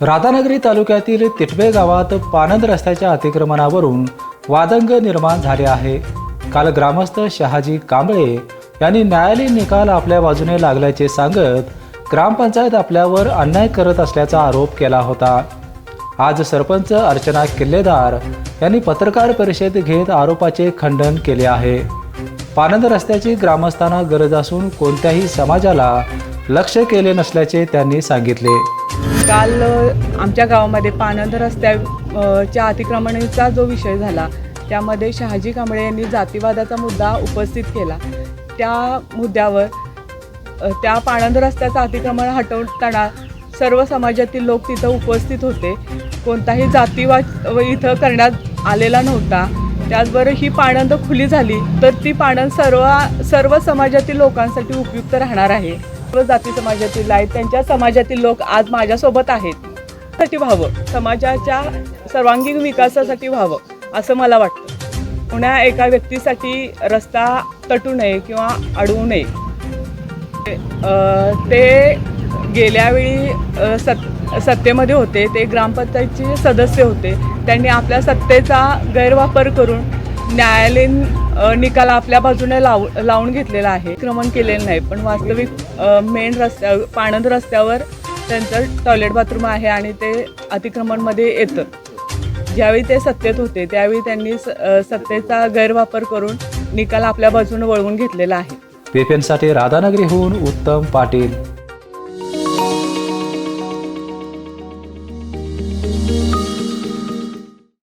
राधानगरी तालुक्यातील तिटवे गावात पानंद रस्त्याच्या अतिक्रमणावरून वादंग निर्माण झाले आहे. काल ग्रामस्थ शहाजी कांबळे यांनी न्यायालयीन निकाल आपल्या बाजूने लागल्याचे सांगत ग्रामपंचायत आपल्यावर अन्याय करत असल्याचा आरोप केला होता. आज सरपंच अर्चना किल्लेदार यांनी पत्रकार परिषद घेत आरोपाचे खंडन केले आहे. पानंद रस्त्याची ग्रामस्थांना गरज असून कोणत्याही समाजाला लक्ष केले नसल्याचे त्यांनी सांगितले. काल आमच्या गावामध्ये पानंद रस्त्याच्या अतिक्रमणाचा जो विषय झाला त्यामध्ये शहाजी कांबळे यांनी जातीवादाचा मुद्दा उपस्थित केला. त्या मुद्द्यावर त्या पाणंद रस्त्याचं अतिक्रमण हटवताना सर्व समाजातील लोक तिथं उपस्थित होते. कोणताही जातीवाद व इथं करण्यात आलेला नव्हता. त्याचबरोबर ही पाणंद खुली झाली तर ती पाणंद सर्व सर्व समाजातील लोकांसाठी उपयुक्त राहणार आहे. जाती समाजातील आहेत त्यांच्या समाजातील लोक आज माझ्यासोबत आहेत. साठी व्हावं. समाजाच्या सर्वांगीण विकासासाठी व्हावं असं मला वाटतं. पुण्या एका व्यक्तीसाठी रस्ता तटू नये किंवा अडवू नये. ते गेल्यावेळी सत् सत सत्तेमध्ये होते. ते ग्रामपंचायतचे सदस्य होते. त्यांनी आपल्या सत्तेचा गैरवापर करून न्यायालयीन निकाल आपल्या बाजूने लाव लावून घेतलेला आहे. क्रमण केलेलं नाही पण वास्तविक मेन रस्त्या पाणंद रस्त्यावर त्यांचं टॉयलेट बाथरूम आहे आणि ते अतिक्रमणमध्ये येतं. ज्यावेळी ते सत्तेत होते त्यावेळी त्यांनी स- सत्तेचा गैरवापर करून निकाल आपल्या बाजूने वळवून घेतलेला आहे. पेपेंसाठी राधानगरीहून उत्तम पाटील.